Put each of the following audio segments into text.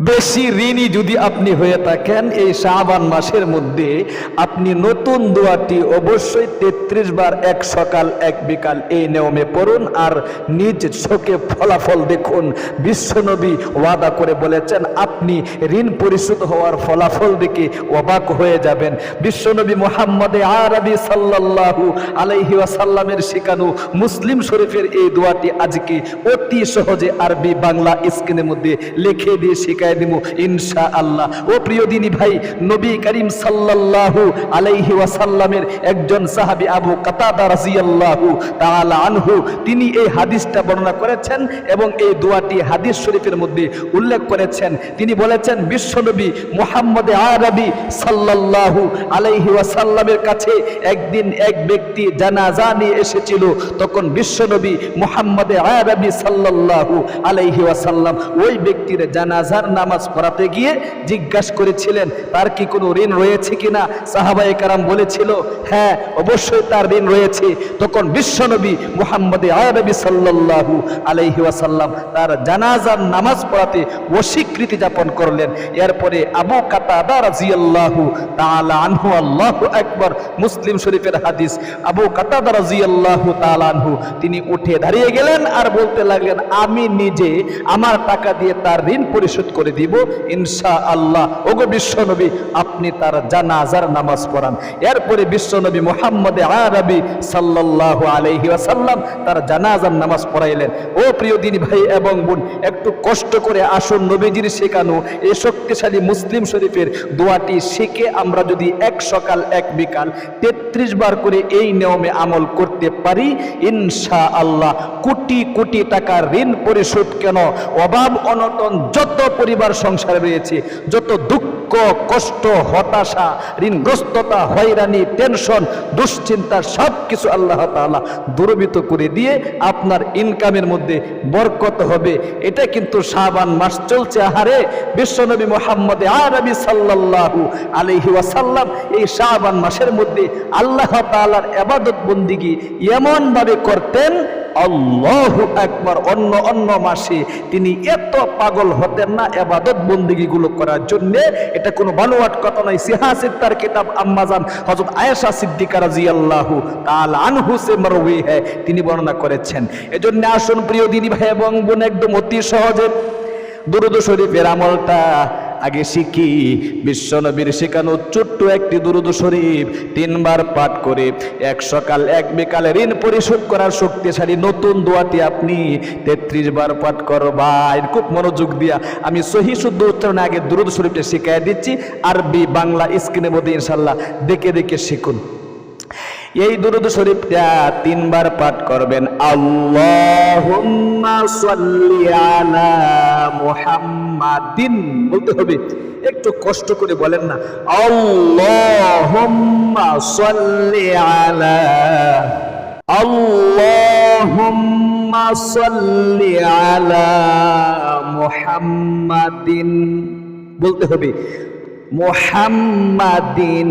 বেশি ঋণী যদি আপনি হয়ে থাকেন, এই শাহবান মাসের মধ্যে আপনি নতুন দোয়াটি অবশ্যই তেত্রিশ বার এক সকাল, এক বিকাল এই নিয়মে পড়ুন আর নিজ চোখে ফলাফল দেখুন। বিশ্বনবী ওয়াদা করে বলেছেন, আপনি ঋণ পরিশোধ হওয়ার ফলাফল দেখে অবাক হয়ে যাবেন। বিশ্বনবী মোহাম্মদে আরবি সাল্লাল্লাহু আলাইহি ওয়াসাল্লামের শেখানো মুসলিম শরীফের এই দোয়াটি আজকে অতি সহজে আরবি বাংলা স্ক্রিনের মধ্যে লিখে দিয়ে শেখায় দিব ইনশা আল্লাহ ও প্রিয় দিনী ভাই, নবী করিম সাল্লাল্লাহু আলাইহি ওয়াসাল্লামের একজন সাহাবী আবু কাতাদা রাদিয়াল্লাহু তাআলা আনহু, তিনি এই হাদিসটা বর্ণনা করেছেন এবং এই দোয়াটি হাদিস শরীফের মধ্যে উল্লেখ করেছেন। তিনি বলেছেন বিশ্বনবী মুহাম্মদ আরবি সাল্লাল্লাহু আলাইহি ওয়াসাল্লামের কাছে একদিন এক ব্যক্তি জানাজা নিয়ে এসেছিল, তখন বিশ্বনবী মুহাম্মদ আরবি সাল্লাল্লাহু আলাইহি ওয়াসাল্লাম ওই ব্যক্তির জানাজার নামাজ পড়াতে গিয়ে জিজ্ঞাসা করেছিলেন, তার কি কোনো ঋণ রয়েছে কিনা? সাহাবায়ে কারাম বলেছিল হ্যাঁ অবশ্যই তার ঋণ রয়েছে। তখন বিশ্বনবী মুহাম্মদ আরবি সাল্লাল্লাহু আলাইহি ওয়াসাল্লাম তার জানাজার নামাজ পড়াতে অস্বীকৃতি যাপন করলেন। এরপরে আবু কাতাদা রাদিয়াল্লাহু তাআলা আনহু, আল্লাহু আকবার, মুসলিম শরীফের হাদিস, আবু কাতাদা রাদিয়াল্লাহু তাআলা আনহু, তিনি উঠে দাঁড়িয়ে গেলেন আর বলতে লাগলেন, আমি নিজে আমার টাকা দিয়ে তার ঋণ পরিশোধ করে দিব ইনশা আল্লাহ ওগো বিশ্বনবী, আপনি তার জানাজার নামাজ পড়ান। এরপরে বিশ্বনবী মোহাম্মদ আরবি সাল্লাহ আলাইহি আসাল্লাম তার জানাজার নামাজ পড়াইলেন। প্রিয় দিনী ভাই এবং বোন, একটু কষ্ট করে আসুন নবীজির শেখানো এই শক্তিশালী মুসলিম শরীফের দোয়াটি শিখে আমরা যদি এক সকাল, এক বিকাল তেত্রিশ বার করে এই নিয়মে আমল করতে পারি ইনশা আল্লাহ কোটি কোটি টাকার ঋণ পরিশোধ কেন? অভাব, অনটন যত পরিবার সংসারে রয়েছে, যত দুঃখ, কষ্ট, হতাশা, ঋণগ্রস্ততা, হয়রানি টেনশন দুশ্চিন্তা সব কিছু আল্লাহ তাআলা দূরবিত করে দিয়ে আপনার ইনকামের মধ্যে বরকত হবে। এটা কিন্তু শাবান মাস চলছে, আহারে। বিশ্বনবী মোহাম্মদ আরবি সাল্লাল্লাহু আলাইহি ওয়াসাল্লাম এই শাহবান মাসের মধ্যে আল্লাহ তালার আবাদত বন্দিগি এমনভাবে করতেন আল্লাহ একবার অন্য অন্য মাসে তিনি এত পাগল হতেন না এবাদত বন্দিগিগুলো করার জন্য। এটা কোনো বানোয়াট কথা নয়। সিহাসিদ তার কিতাব আম্মাজান হযরত আয়েশা সিদ্দিকা রাদিয়াল্লাহু তাআলা আনহু সে মারউই হ্যায় তিনি বর্ণনা করেছেন। এজন্য আসুন প্রিয় দিনী ভাই এবং বোন, একদম অতি সহজে। দুরুদ শরীফের আমলটা আগে শিখি। বিশ্বনবীর শেখানো ছোট্ট একটি দুরুদ শরীফ তিনবার পাঠ করে এক সকাল, এক বিকালে ঋণ পরিশোধ করার শক্তিশালী নতুন দোয়াটি আপনি তেত্রিশ বার পাঠ করবাই খুব মনোযোগ দিয়া আমি সহি শুদ্ধ উচ্চারণে আগে দুরুদ শরীফটা শিখাই দিচ্ছি। আরবি, বাংলা স্ক্রিনের মধ্যে ইনশাল্লাহ দেখে দেখে শিখুন। এই দুরুদ শরীফটা তিনবার পাঠ করবেন। মুহাম্মাদিন। বলতে হবে, একটু কষ্ট করে বলেন না। মুহাম্মাদিন। বলতে হবে, মুহাম্মাদিন।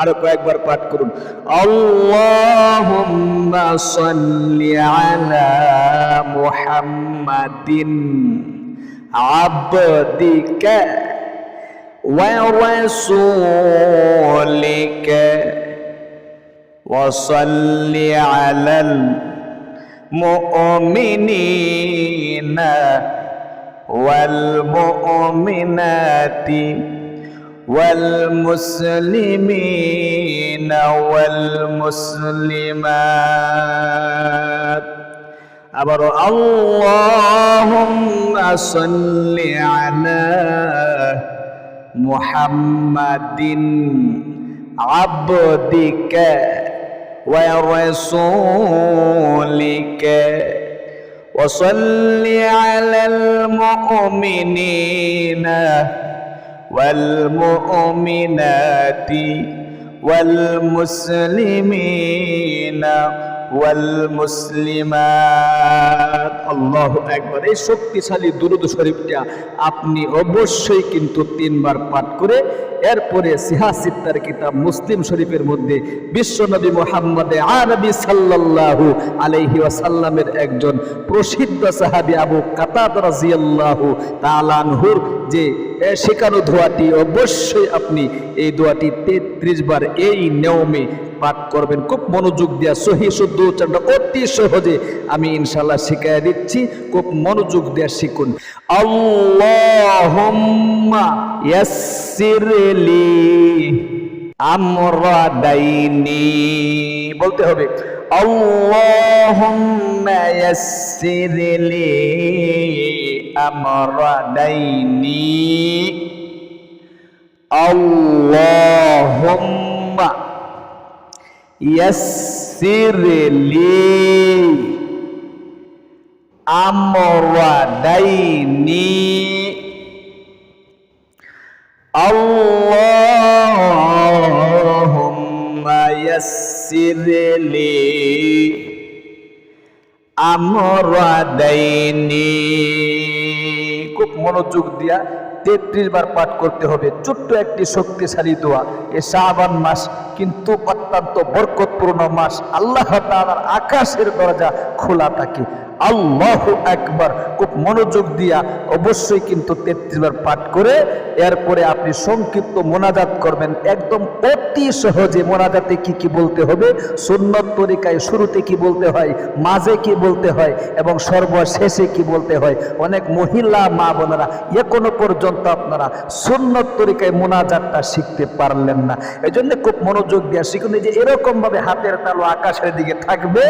আরও কয়েকবার পাঠ করুন। আল্লাহুম্মা সাল্লি আলা মুহাম্মাদিন আবদিকা ওয়া রাসূলিকা ওয়া সাল্লি আলাল মুমিনিনা ওয়াল মুমিনাতি والمسلمين والمسلمات. أبر اللهم صل على محمد عبدك ورسولك. وصل على المؤمنين والمؤمنات والمسلمين ওয়ালমুসলিমাত। আল্লাহ একবার এই শক্তিশালী দুরুদ শরীফটা আপনি অবশ্যই কিন্তু তিনবার পাঠ করে এরপরে সিহা সিত্তার কিতাব মুসলিম শরীফের মধ্যে বিশ্বনবী মোহাম্মদে আরবি সাল্লাল্লাহু আলাইহি ওয়াসাল্লামের একজন প্রসিদ্ধ সাহাবি আবু কাতাদ রাজিয়াল্লাহু তালানহুর যে শেখানো দোয়াটি অবশ্যই আপনি এই দোয়াটি তেত্রিশ বার এই নিয়মে পাঠ করবেন, খুব মনোযোগ দিয়া, সহি, শুদ্ধ উচ্চারণটা অতি সহজে আমি ইনশাল্লাহ শিখাই দিচ্ছি, খুব মনোযোগ দিয়া শিখুন। আমরাদাইনি বলতে হবে আমরাদাইনি আল্লাহুম্মা ইয়াসসিরলি আমরাদাইনি আল্লাহুম্মা ইয়াসসিরলি আমরাদাইনি খুব মনোযোগ দিয়া তেত্রিশ বার পাঠ করতে হবে। ছোট্ট একটি শক্তিশালী দোয়া। এ শাহবান মাস কিন্তু অত্যন্ত বরকতপূর্ণ মাস। আল্লাহ আকাশের দরজা খোলা থাকে। আল্লাহ একবার খুব মনোযোগ দিয়া অবশ্যই কিন্তু তেত্রিশ বার পাঠ করে এরপরে আপনি সংক্ষিপ্ত মোনাজাত করবেন। একদম অতি সহজে মোনাজাতে কি কি বলতে হবে? সুন্নত তরিকায় শুরুতে কি বলতে হয়? মাঝে কি বলতে হয়? এবং সর্বশেষে কি বলতে হয়? অনেক মহিলা মা বোনেরা এখনও পর্যন্ত আপনারা সুন্নত তরিকায় মোনাজাতটা শিখতে পারলেন না। এই জন্য খুব মনোযোগ দিয়া শিখুন। যে এরকমভাবে হাতের তালু আকাশের দিকে থাকবে,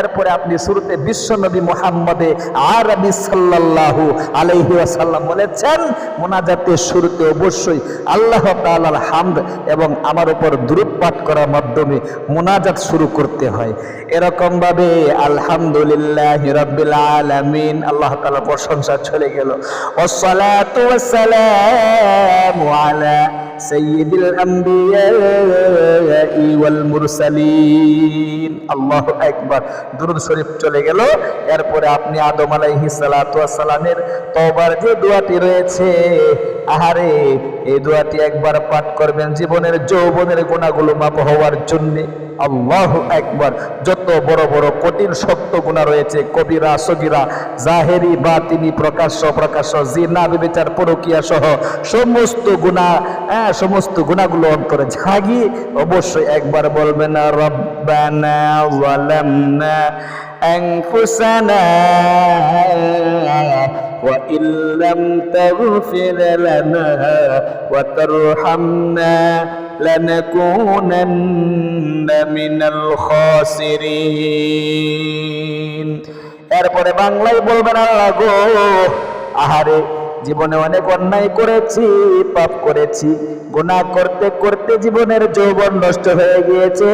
এরপরে আপনি শুরুতে বিশ্বনবী মোহাম্মদে আরবি সাল্লাল্লাহু আলাইহি ওয়াসাল্লাম বলেছেন, মোনাজাতের শুরুতে অবশ্যই আল্লাহ তাআলার হামদ এবং আমার উপর দূরত পাঠ করার মাধ্যমে মোনাজাত শুরু করতে হয়। এরকম ভাবে আলহামদুলিল্লাহ রাব্বিল আলামিন, আল্লাহ তাআলার প্রশংসা চলে গেল। ওয়াসসালামু আলা সাইয়্যিদিল الأنبياء والمرسلين. أكبر. درود شريف শরীফ চলে গেল। এরপরে আপনি আদম আলাইহিস সালাতু তবার যে দোয়াটি রয়েছে, আহারে এই দোয়াটি একবার পাঠ করবেন জীবনের যৌবনের গুণাগুলো মাপ হওয়ার জন্য আল্লাহ একবার যত বড় বড় কঠিন শক্ত গুণা রয়েছে কবিরা সগিরা জাহেরি বা তিনি প্রকাশ্য প্রকাশ্য জিনা বিবেচার পরকিয়া সহ সমস্ত গুণা হ্যাঁ সমস্ত গুণাগুলো অন্তরে ঝাগি অবশ্যই একবার বলবেন রব্বানা ওয়ালামনা أنفسنا وإن لم تغفر لنا وترحمنا لنكونن من الخاسرين এরপরে বাংলায় বলবেন আল্লাহ গো আহারে জীবনে অনেক অন্যায় করেছি, পাপ করেছি। গুণা করতে করতে জীবনের যৌবন নষ্ট হয়ে গিয়েছে।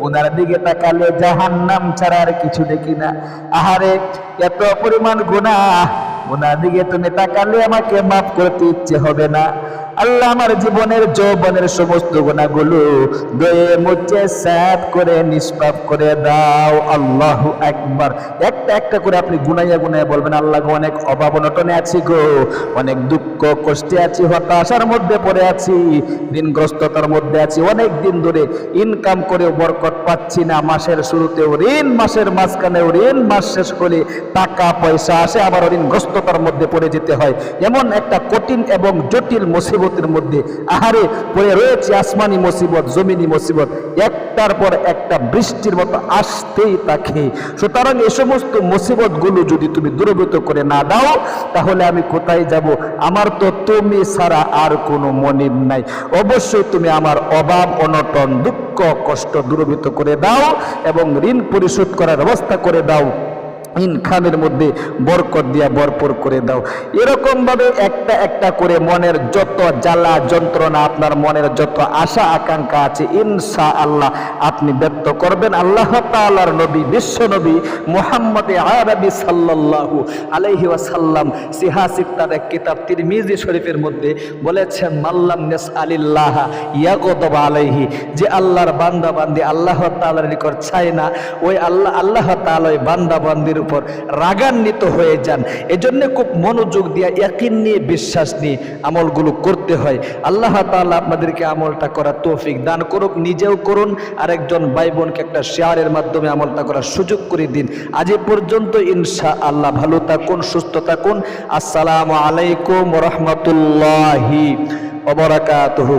গুনার দিকে তাকালে জাহান্নাম ছাড়া আর কিছু দেখি না। আহারে, এত পরিমাণ গুণা গুনার দিকে তুমি তাকালে আমাকে মাফ করতে ইচ্ছে হবে না। আল্লাহ আমার জীবনের যৌবনের সমস্ত গুণাগুলো দয়ে মুচে সাফ করে, নিষ্পাপ করে দাও। আল্লাহ একবার একটা একটা করে আপনি গুনাইয়া গুনাইয়া বলবেন, আল্লাহ অনেক অভাব অনটনে আছি গো, অনেক দুঃখ কষ্টে আছি, হতাশার মধ্যে পড়ে আছি, ঋণগ্রস্ততার মধ্যে আছি, অনেক দিন ধরে ইনকাম করে বরকত পাচ্ছি না। মাসের শুরুতেও ঋণ, মাসের মাঝখানেও ঋণ, মাস শেষ করে টাকা, পয়সা আসে, আবার ঋণগ্রস্ততার মধ্যে পড়ে যেতে হয়। এমন একটা কঠিন এবং জটিল মুসিবতের মধ্যে আহারে পড়ে রয়েছে আসমানি মুসিবত, জমিনি মুসিবত, একটার পর একটা বৃষ্টির মতো আসতেই থাকে। সুতরাং এ সমস্ত মুসিবতগুলো যদি তুমি দূরীভূত করে না দাও, তাহলে আমি কোথায় যাব? আমার তো তুমি ছাড়া আর কোনো মনিব নাই। অবশ্যই তুমি আমার অভাব, অনটন, দুঃখ, কষ্ট দূরীভূত করে দাও এবং ঋণ পরিশোধ করার ব্যবস্থা করে দাও। ইনকামের মধ্যে বরকত দিয়া বরপর করে দাও। এরকম ভাবে একটা একটা করে মনের যত জ্বালা যন্ত্রণা, আপনার মনের যত আশা আকাঙ্ক্ষা আছে ইনশা আল্লাহ আপনি ব্যক্ত করবেন। আল্লাহ তাআলার নবী, বিশ্ব নবী মোহাম্মদ আরবি সাল্লাল্লাহু আলাইহি ওয়াসাল্লাম সিহাসিত্তার এক কিতাব তিরমিজি শরীফের মধ্যে বলেছেন, মাল্লাম নেস আলিল্লাহ ইয়াগদব আলাইহি যে আল্লাহর বান্দা বান্দি আল্লাহ তাআলার নিকট চায় না, ওই আল্লাহ আল্লাহ ওই বান্দা বান্দির উপর রাগান্বিত হয়ে যান। এজন্য খুব মনোযোগ দিয়ে, ইয়াকিন নিয়ে, বিশ্বাস নিয়ে আমলগুলো করতে হয়। আল্লাহ তাআলা আপনাদেরকে আমলটা করার তৌফিক দান করুক, নিজেও করুন আর একজন ভাই বোনকে একটা শেয়ারের মাধ্যমে আমলটা করার সুযোগ করে দিন। আজ পর্যন্ত ইনশা আল্লাহ ভালো থাকুন, সুস্থ থাকুন। আসসালামু আলাইকুম রহমতুল্লাহি ওবরাকাতুহু